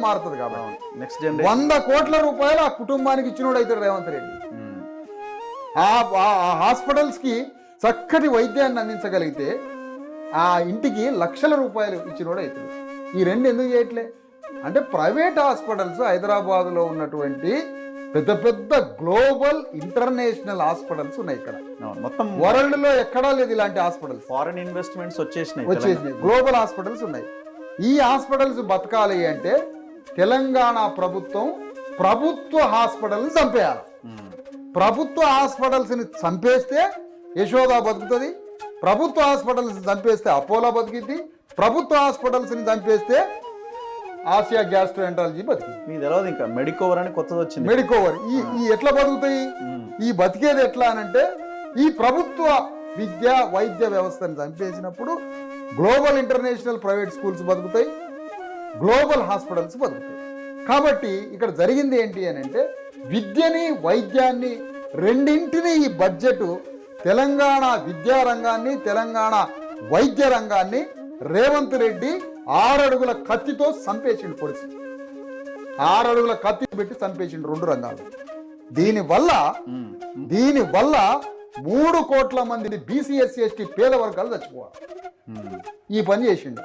మారుతుంది కాబట్టి. Next generation వంద కోట్ల రూపాయలు ఆ కుటుంబానికి ఇచ్చినోడు అవుతాడు రేవంత్ రెడ్డి. ఆ ఆ- హాస్పిటల్స్కి చక్కటి వైద్యాన్ని అందించగలిగితే ఆ ఇంటికి లక్షల రూపాయలు ఇచ్చినోడు అవుతాడు ఈ రెండు ఎందుకు చేయట్లే? అంటే ప్రైవేట్ హాస్పిటల్స్ హైదరాబాద్లో ఉన్నటువంటి పెద్ద పెద్ద గ్లోబల్ ఇంటర్నేషనల్ హాస్పిటల్స్ ఉన్నాయి ఇక్కడ. మొత్తం వరల్డ్లో ఎక్కడా లేదు ఇలాంటి హాస్పిటల్స్. ఫారెన్ ఇన్వెస్ట్మెంట్స్ వచ్చేసినాయి వచ్చేసినాయి. గ్లోబల్ హాస్పిటల్స్ ఉన్నాయి. ఈ హాస్పిటల్స్ బతకాలి అంటే తెలంగాణ ప్రభుత్వం ప్రభుత్వ హాస్పిటల్ని చంపేయాలి. ప్రభుత్వ హాస్పిటల్స్ని చంపేస్తే యశోద బతుకుతుంది ప్రభుత్వ హాస్పిటల్స్ చంపేస్తే అపోలో బతికిద్ది ప్రభుత్వ హాస్పిటల్స్ని చంపేస్తే ఆసియా గ్యాస్ట్రోఎంటాలజీ బతికింది. మీకు తెలియదు ఇంకా మెడికోవర్ అని కొత్తది వచ్చింది. మెడికోవర్. ఈ ఈ ఎట్లా బతుకుతాయి. ఈ బతికేది ఎట్లా అనంటే ఈ ప్రభుత్వ విద్య వైద్య వ్యవస్థను చంపేసినప్పుడు గ్లోబల్ ఇంటర్నేషనల్ ప్రైవేట్ స్కూల్స్ బతుకుతాయి గ్లోబల్ హాస్పిటల్స్ బతుకుతాయి కాబట్టి ఇక్కడ జరిగింది ఏంటి అని అంటే విద్యని వైద్యాన్ని రెండింటిని ఈ బడ్జెట్ తెలంగాణ విద్యా రంగాన్ని తెలంగాణ వైద్య రంగాన్ని రేవంత్ రెడ్డి ఆరడుగుల కత్తితో చంపేసిండు పొడిచి ఆరడుగుల కత్తి పెట్టి చంపేసిండు రెండు రంగాలు. దీనివల్ల ఉమ్. దీని వల్ల మూడు కోట్ల మందిని బీసీఎస్సీ ఎస్టీ పేద వర్గాలు చచ్చిపోవాలి. ఈ పని చేసిండు.